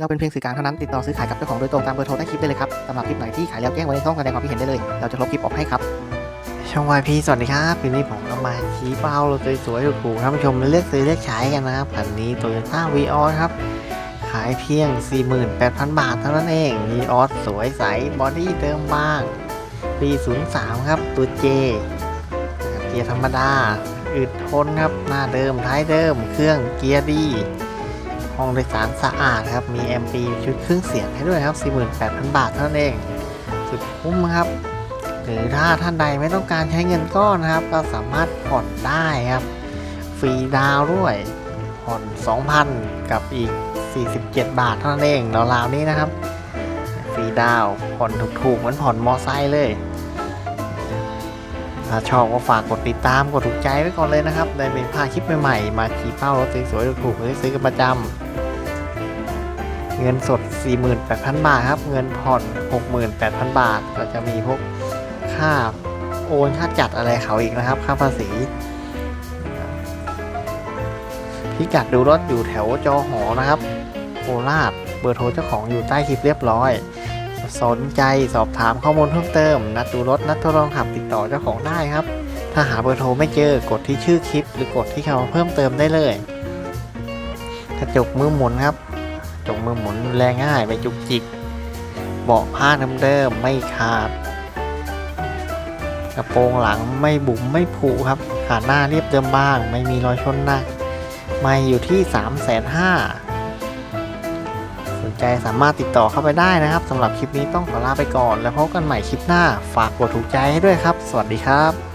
เราเป็นเพียงสื่อกลางเท่านั้นติดต่อซื้อขายกับเจ้าของโดยตรงตามเบอร์โทรใต้คลิปได้เลยครับสำหรับคลิปไหนที่ขายแล้วแจ้งไว้ในช่องแสดงความคิดเห็นได้เลย เราจะลบคลิปออกให้ครับ ช่องวายพีสวัสดีครับวันนี้ผมก็มาชี้เป้ารถสวยๆถูกๆท่านผู้ชมเลือกซื้อเลือกใช้กันนะครับคันนี้โตโยต้าวีออสครับขายเพียง 48,000 บาทเท่านั้นเองวีออสสวยใสบอดี้เดิมบ้าง ปี 03 ครับตัวเจเกียร์ธรรมดาอึดทนครับหน้าเดิมท้ายเดิม เครื่องเกียร์ดี ห้องโดยสารสะอาดครับ มีแอมปีชุดเครื่องเสียงให้ด้วยครับ 48,000 บาทเท่านั้นเอง สุดคุ้มครับ หรือถ้าท่านใดไม่ต้องการใช้เงินก้อนนะครับ ก็สามารถผ่อนได้ครับ ฟรีดาวด้วยผ่อน 2,000 กับอีก 47 บาทเท่านั้นเองราวๆนี้นะครับ ฟรีดาวผ่อนถูกๆเหมือนผ่อนมอไซค์เลย ถ้าชอบก็ฝากกดติดตามกดถูกใจไว้ก่อนเลยนะครับ ได้เป็นพาคลิปใหม่ๆ มาขี่เป้ารถสวยๆถูกๆซื้อกันประจำเงินสด 48,000 บาทครับ เงินผ่อน 68,000 บาท ก็จะมีพวกค่าโอนค่าจัดอะไรเขาอีกนะครับ ค่าภาษีพิกัดดูรถอยู่แถวจอหอนะครับ โคราช เบอร์โทรเจ้าของอยู่ใต้คลิปเรียบร้อย สนใจสอบถามข้อมูลเพิ่มเติม นัดดูรถ นัดทดลองขับติดต่อเจ้าของได้ครับ ถ้าหาเบอร์โทรไม่เจอกดที่ชื่อคลิป หรือกดที่คำเพิ่มเติมได้เลย กระจกมือหมุนครับจกมือหมุนแรงง่ายไม่จุกจิก เบาะผ้าเดิมๆไม่ขาด กระโปรงหลังไม่บุ๋มไม่ผุครับขาหน้าเรียบเดิมบ้าง ไม่มีรอยชนหนักไม่อยู่ที่ 3 5 0 0 0 สนใจสามารถติดต่อเข้าไปได้นะครับสำหรับคลิปนี้ต้องขอลาไปก่อน แล้วพบกันใหม่คลิปหน้า ฝากกดถูกใจให้ด้วยครับ สวัสดีครับ